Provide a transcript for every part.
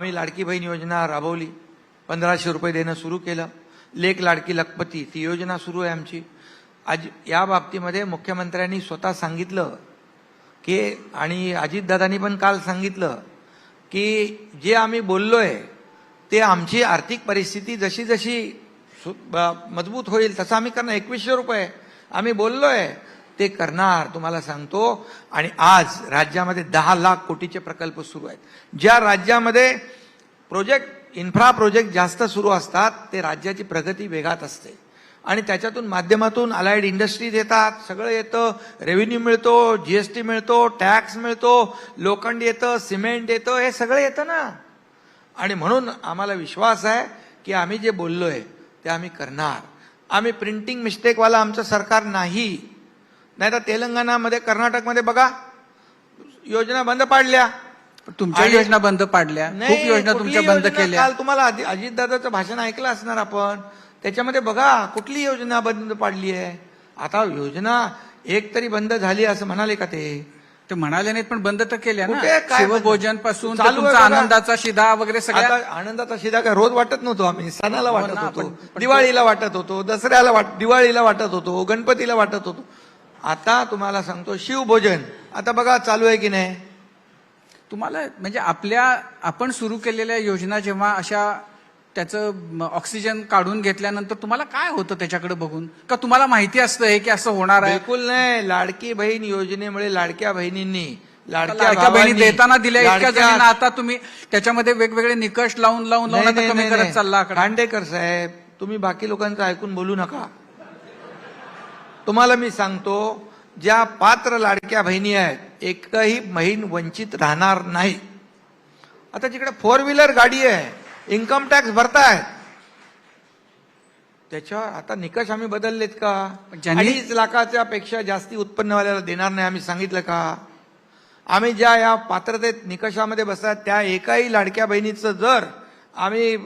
आम्ही लाडकी बहीण योजना राबवली. पंधराशे रुपये देणं सुरू केलं. लेख लाडकी लखपती ती योजना सुरू आहे आमची. आज या बाबतीमध्ये मुख्यमंत्र्यांनी स्वतः सांगितलं की आणि अजितदादांनी पण काल सांगितलं की जे आम्ही बोललोय ते आमची आर्थिक परिस्थिती जशी जशी सु- मजबूत होईल तसं आम्ही करणार. एकवीसशे रुपये आम्ही बोललोय ते करणार तुम्हाला सांगतो. आणि आज राज्यामध्ये दहा लाख कोटीचे प्रकल्प सुरू आहेत. ज्या राज्यामध्ये प्रोजेक्ट इन्फ्रा प्रोजेक्ट जास्त सुरू असतात ते राज्याची प्रगती वेगात असते. आणि त्याच्यातून माध्यमातून अलाइड इंडस्ट्रीज येतात सगळं येतं रेव्हेन्यू मिळतो जीएसटी मिळतो टॅक्स मिळतो लोखंड येतं सिमेंट येतं हे सगळं येतं ना. आणि म्हणून आम्हाला विश्वास आहे की आम्ही जे बोललोय ते आम्ही करणार. आम्ही प्रिंटिंग मिस्टेकवाला आमचं सरकार नाही. नाही तर तेलंगणामध्ये कर्नाटकमध्ये बघा योजना बंद पाडल्या. तुमच्या योजना बंद पाडल्या. खूप नाही, योजना तुमच्या बंद? केल्या. काल तुम्हाला अजि- अजितदादाचं भाषण ऐकलं असणार आपण. त्याच्यामध्ये बघा कुठली योजना बंद पाडली आहे? आता योजना एक तरी बंद झाली असं म्हणाले का ते? ते म्हणाले नाहीत पण बंद तर केल्या ना? शिवभोजनपासून. आनंदाचा शिदा वगैरे सगळ्या आता आनंदाचा शिदा काय? रोज वाटत नव्हतो आम्ही. सणाला हो वाटत होतो. दिवाळीला वाटत होतो. दसऱ्याला वाट दिवाळीला वाटत होतो. गणपतीला वाटत होतो. आता तुम्हाला सांगतो शिवभोजन. आता बघा चालू आहे की नाही? तुम्हाला म्हणजे आपल्या आपण सुरू केलेल्या योजना जेव्हा अशा त्याचं ऑक्सिजन काढून घेतल्यानंतर तुम्हाला काय होतं त्याच्याकडे बघून? का तुम्हाला माहिती असतं हे की असं होणार आहे? बिलकुल नाही. लाडकी बहीण योजनेमुळे लाडक्या बहिणींनी लाडक्या बहिणी देताना दिल्या इतक्या जणींना आता तुम्ही त्याच्यामध्ये वेगवेगळे निकष लावून लावून लावून कमी करत. चालला खांडेकर साहेब तुम्ही बाकी लोकांचं ऐकून बोलू नका. तुम्हाला मी सांगतो ज्या पात्र लाडक्या बहिणी आहेत एकही बहीण वंचित राहणार नाही. आता जिकडे फोर व्हीलर गाडी आहे इन्कम टॅक्स भरतायत त्याच्यावर आता निकष आम्ही बदललेत का? अडीच लाखाच्या पेक्षा जास्ती उत्पन्नवाल्याला देणार नाही आम्ही सांगितलं का? आम्ही ज्या या पात्रतेत निकषामध्ये बसतात त्या एकाही लाडक्या बहिणीचं जर आम्ही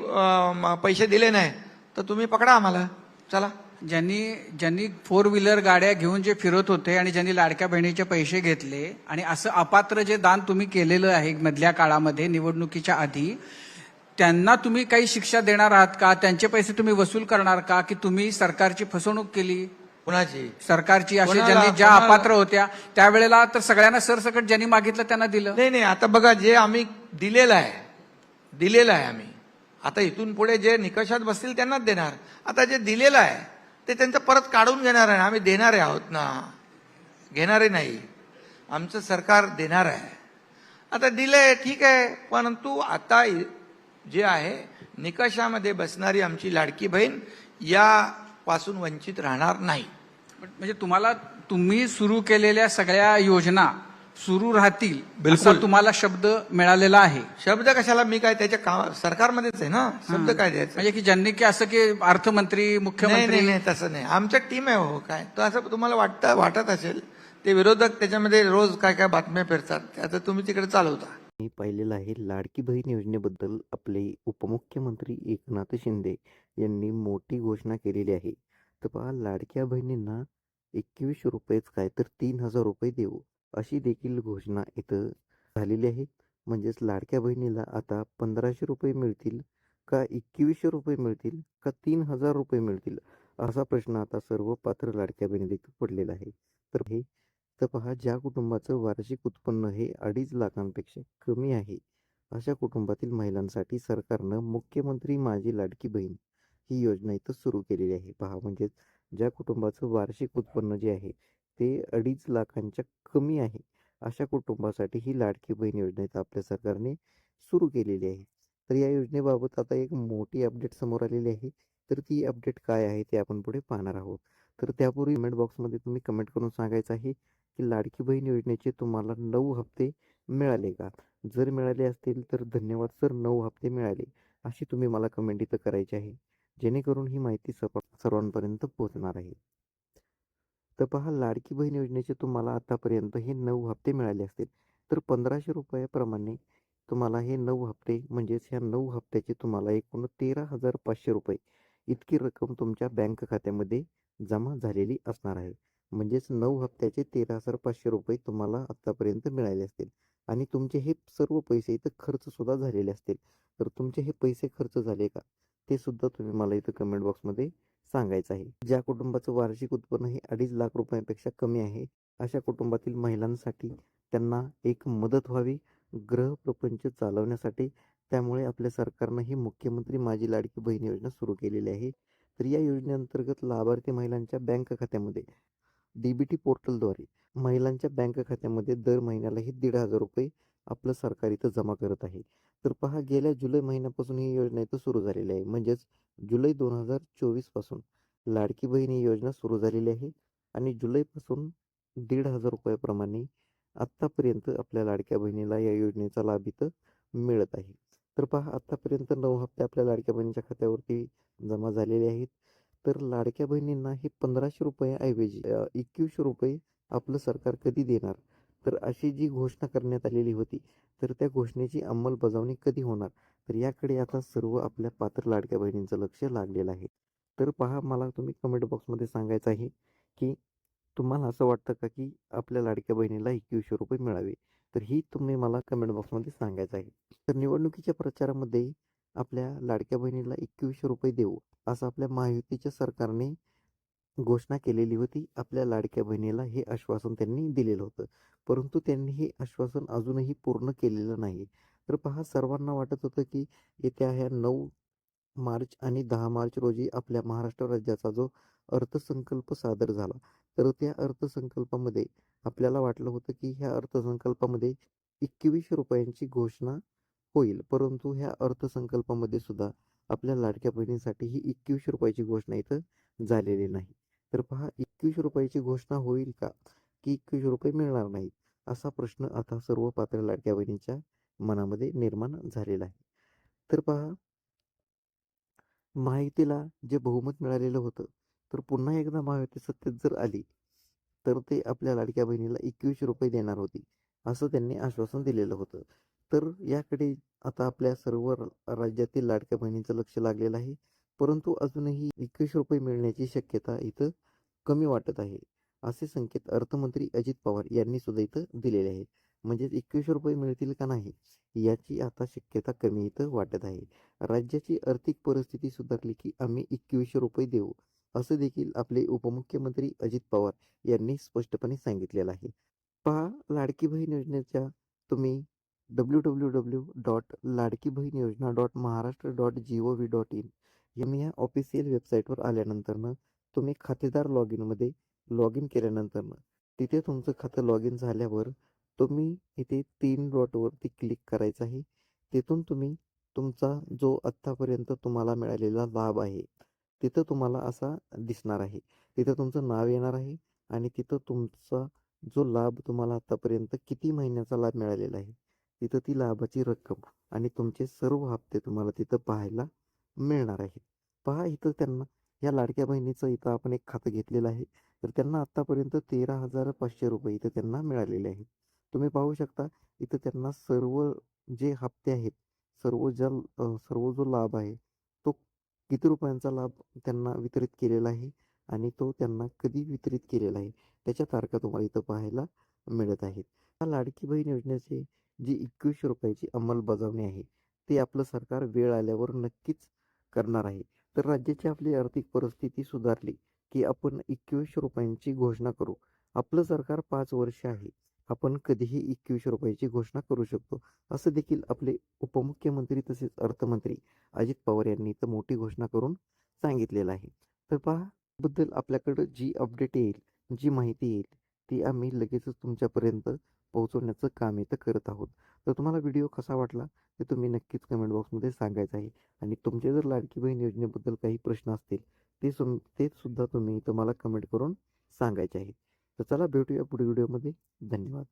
पैसे दिले नाही तर तुम्ही पकडा आम्हाला. चला. ज्यांनी ज्यांनी फोर व्हीलर गाड्या घेऊन जे फिरत होते आणि ज्यांनी लाडक्या बहिणीचे पैसे घेतले आणि असं अपात्र जे दान तुम्ही केलेलं आहे मधल्या काळामध्ये निवडणुकीच्या आधी त्यांना तुम्ही काही शिक्षा देणार आहात का? त्यांचे पैसे तुम्ही वसूल करणार का? की तुम्ही सरकारची फसवणूक केली? कुणाची? सरकारची असे कोणाला- ज्यांनी ज्या कोणाला? अपात्र होत्या त्यावेळेला तर सगळ्यांना सरसकट ज्यांनी मागितलं त्यांना दिलं. नाही नाही आता बघा जे आम्ही दिलेलं आहे दिलेलं आहे आम्ही. आता इथून पुढे जे निकषात बसतील त्यांनाच देणार. आता जे दिलेलं आहे ते त्यांचं परत काढून घेणार आहे. आम्ही देणारे आहोत ना. घेणारे नाही. आमचं सरकार देणार आहे. आता दिलंय ठीक आहे. परंतु आता जे आहे निकषामध्ये बसणारी आमची लाडकी बहीण यापासून वंचित राहणार नाही. म्हणजे तुम्हाला तुम्ही सुरू केलेल्या सगळ्या योजना सुरू राहतील बिलकुल. तुम्हाला शब्द मिळालेला आहे. शब्द कशाला? मी काय त्याच्या काम सरकारमध्येच आहे ना? शब्द काय द्यायचं? म्हणजे की ज्यांनी की असं की अर्थमंत्री मुख्यमंत्री? नाही नाही तसं नाही. आमच्या टीम आहे हो काय? तर असं तुम्हाला वाटतं वाटत असेल ते विरोधक त्याच्यामध्ये रोज काय काय बातम्या फिरतात आता तुम्ही तिकडे चालवता. मी पाहिलेलं आहे लाडकी बहीण योजनेबद्दल आपले उपमुख्यमंत्री एकनाथ शिंदे यांनी मोठी घोषणा केलेली आहे. तर पहा लाडक्या बहिणींना एकवीसशे रुपयेच काय तर तीन हजार रुपये देऊ. अशी देखील घोषणा इथं झालेली आहे. म्हणजेच लाडक्या बहिणीला आता पंधराशे रुपये मिळतील का एकवीसशे रुपये मिळतील का तीन हजार रुपये मिळतील असा प्रश्न आता सर्व पात्र लाडक्या बहिणी देखील पडलेला आहे. तर हे तर पहा ज्या कुटुंबाचं वार्षिक उत्पन्न हे अडीच लाखांपेक्षा कमी आहे अशा कुटुंबातील महिलांसाठी सरकारनं मुख्यमंत्री माझी लाडकी बहीण ही योजना इथं सुरू केलेली आहे. पहा म्हणजेच ज्या कुटुंबाचं वार्षिक उत्पन्न जे आहे ते अडीच लाखांच्या कमी आहे. अशा कुटुंबासाठी ही लाडकी बहीण योजना इथं आपल्या सरकारने सुरू केलेली आहे. तर या योजनेबाबत आता एक मोठी अपडेट समोर आलेली आहे. तर ती अपडेट काय आहे ते आपण पुढे पाहणार आहोत. तर त्यापूर्वी कमेंट बॉक्समध्ये तुम्ही कमेंट करून सांगायचं आहे की लाडकी बहीण योजनेचे तुम्हाला नऊ हप्ते मिळाले का? जर मिळाले असतील तर धन्यवाद सर नऊ हप्ते मिळाले. अशी तुम्ही मला कमेंट इथं करायची आहे. जेणेकरून ही माहिती सर्वांपर्यंत पोहोचणार आहे. तर पहा लाडकी बहीण योजनेचे तुम्हाला आतापर्यंत हे नऊ हप्ते मिळाले असतील. तर पंधराशे रुपयाप्रमाणे तुम्हाला हे नऊ हप्ते म्हणजेच ह्या नऊ हप्त्याचे तुम्हाला एकूण तेरा हजार पाचशे रुपये इतकी रक्कम तुमच्या बँक खात्यामध्ये जमा झालेली असणार आहे. म्हणजेच नऊ हप्त्याचे तेरा हजार पाचशे रुपये तुम्हाला आत्तापर्यंत मिळाले असतील. आणि तुमचे हे सर्व पैसे इथं खर्च सुद्धा झालेले असतील. तर तुमचे हे पैसे खर्च झाले का? ते सुद्धा तुम्ही मला इथं कमेंट बॉक्समध्ये सांगायचं आहे. ज्या कुटुंबाचं वार्षिक उत्पन्न हे अडीच लाख रुपयांपेक्षा कमी आहे अशा कुटुंबातील महिलांसाठी त्यांना एक मदत व्हावी गृहप्रपंच चालवण्यासाठी. त्यामुळे आपल्या सरकारनं ही मुख्यमंत्री माझी लाडकी बहीण योजना सुरू केलेली आहे. तर या योजनेअंतर्गत लाभार्थी महिलांच्या बँक खात्यामध्ये डीबीटी पोर्टलद्वारे महिलांच्या बँक खात्यामध्ये दर महिन्याला हे दीड हजार रुपये आपलं सरकार इथं जमा करत आहे. तर पहा गेल्या जुलै महिन्यापासून ही योजना इथं सुरू झालेली आहे. म्हणजेच जुलै दोन हजार चोवीसपासून लाडकी बहीण ही योजना सुरू झालेली आहे आणि जुलैपासून दीड हजार रुपयाप्रमाणे आत्तापर्यंत आपल्या लाडक्या बहिणीला या योजनेचा लाभ इथं मिळत आहे. तर पहा आत्तापर्यंत नऊ हप्ते आपल्या लाडक्या बहिणीच्या खात्यावरती जमा झालेले आहेत. तर लाडक्या बहिणींना हे पंधराशे रुपयाऐवजी एकवीसशे रुपये आपलं सरकार कधी देणार? तर अशी जी घोषणा करण्यात आलेली होती तर त्या घोषणेची अंमलबजावणी कधी होणार? तर याकडे आता सर्व आपल्या पात्र लाडक्या बहिणींचं लक्ष लागलेलं आहे. तर पहा मला तुम्ही कमेंट बॉक्समध्ये सांगायचं आहे की तुम्हाला असं वाटतं का की आपल्या लाडक्या बहिणीला एकवीसशे रुपये मिळावे? तर ही तुम्ही मला कमेंट बॉक्समध्ये सांगायचं आहे. तर निवडणुकीच्या प्रचारामध्ये आपल्या लाडक्या बहिणीला एकवीसशे रुपये देऊ असं आपल्या महायुतीच्या सरकारने घोषणा केलेली होती आपल्या लाडक्या बहिणीला हे आश्वासन त्यांनी दिलेलं होतं. परंतु त्यांनी हे आश्वासन अजूनही पूर्ण केलेलं नाही. तर पहा सर्वांना वाटत होतं की येत्या ह्या नऊ मार्च आणि दहा मार्च रोजी आपल्या महाराष्ट्र राज्याचा जो अर्थसंकल्प सादर झाला तर त्या अर्थसंकल्पामध्ये आपल्याला वाटलं होतं की ह्या अर्थसंकल्पामध्ये एकवीसशे रुपयांची घोषणा होईल. परंतु ह्या अर्थसंकल्पामध्ये सुद्धा आपल्या लाडक्या बहिणीसाठी ही एकवीसशे रुपयाची घोषणा इथं झालेली नाही. तर पहा एकवीस रुपयाची घोषणा होईल का? की एकवीस रुपये मिळणार नाहीत असा प्रश्न आता सर्व पात्र लाडक्या बहिणींच्या मनामध्ये निर्माण झालेला आहे. तर पहा महायुतीला जे बहुमत मिळालेलं होतं तर पुन्हा एकदा महायुती सत्तेत जर आली तर ते आपल्या लाडक्या बहिणीला एकवीस रुपये देणार होती असं त्यांनी आश्वासन दिलेलं होतं. तर याकडे आता आपल्या सर्व राज्यातील लाडक्या बहिणींचं लक्ष लागलेलं आहे. परंतु अजूनही एकवीस रुपये मिळण्याची शक्यता इथं कमी वाटत आहे असे संकेत अर्थमंत्री अजित पवार यांनी सुद्धा इथं दिलेले आहेत. म्हणजेच एकवीस रुपये मिळतील का नाही याची आता शक्यता कमी इथं वाटत आहे. राज्याची आर्थिक परिस्थिती सुधारली की आम्ही एकवीसशे रुपये देऊ असं देखील आपले उपमुख्यमंत्री अजित पवार यांनी स्पष्टपणे सांगितलेलं आहे. पहा लाडकी बहीण योजनेच्या तुम्ही W W W dot Ladki Bahin Yojana dot Maharashtra dot G O V dot in M या ऑफिशियल वेबसाईटवर आल्यानंतरनं तुम्ही खातेदार लॉग इनमध्ये लॉग इन केल्यानंतरनं तिथे तुमचं खातं लॉग इन झाल्यावर तुम्ही इथे तीन डॉटवरती क्लिक करायचं आहे. तिथून तुम्ही तुमचा जो आत्तापर्यंत तुम्हाला मिळालेला लाभ आहे तिथं तुम्हाला असा दिसणार आहे. तिथं तुमचं नाव येणार आहे आणि तिथं तुमचा जो लाभ तुम्हाला आतापर्यंत किती महिन्याचा लाभ मिळालेला आहे तिथं ती लाभाची रक्कम आणि तुमचे सर्व हप्ते तुम्हाला तिथं पाहायला मिळणार आहेत पहा इथं त्यांना या लाडक्या बहिणीचं इथं आपण एक खातं घेतलेलं आहे. तर त्यांना आत्तापर्यंत तेरा हजार पाचशे रुपये इथं त्यांना मिळालेले आहेत. तुम्ही पाहू शकता इथं त्यांना सर्व जे हप्ते आहेत सर्व ज्या सर्व जो लाभ आहे तो किती रुपयांचा लाभ त्यांना वितरित केलेला आहे आणि तो त्यांना कधी वितरित केलेला आहे त्याच्या तारखा तुम्हाला इथं पाहायला मिळत आहेत. या लाडकी बहीण योजनेचे जी एकवीसशे रुपयाची अंमलबजावणी आहे ते आपलं सरकार वेळ आल्यावर नक्कीच करणार आहे. तर राज्याची आपली आर्थिक परिस्थिती सुधारली की आपण एकवीसशे रुपयांची घोषणा करू. आपलं सरकार पाच वर्ष आहे. आपण कधीही एकवीसशे रुपयाची घोषणा करू शकतो. असं देखील आपले उपमुख्यमंत्री तसेच अर्थमंत्री अजित पवार यांनी तर मोठी घोषणा करून सांगितलेलं आहे. तर पहा बद्दल आपल्याकडं जी अपडेट येईल जी माहिती येईल ती आम्ही लगेचच तुमच्यापर्यंत पोहोचवण्याचं काम इथं करत आहोत. तर तुम्हाला व्हिडिओ कसा वाटला ते तुम्ही नक्कीच कमेंट बॉक्समध्ये सांगायचं आहे. आणि तुमचे जर लाडकी बहीण योजनेबद्दल काही प्रश्न असतील ते सु ते सुद्धा तुम्ही इथं मला कमेंट करून सांगायचे आहेत. तर चला भेटूया पुढील व्हिडिओमध्ये. धन्यवाद.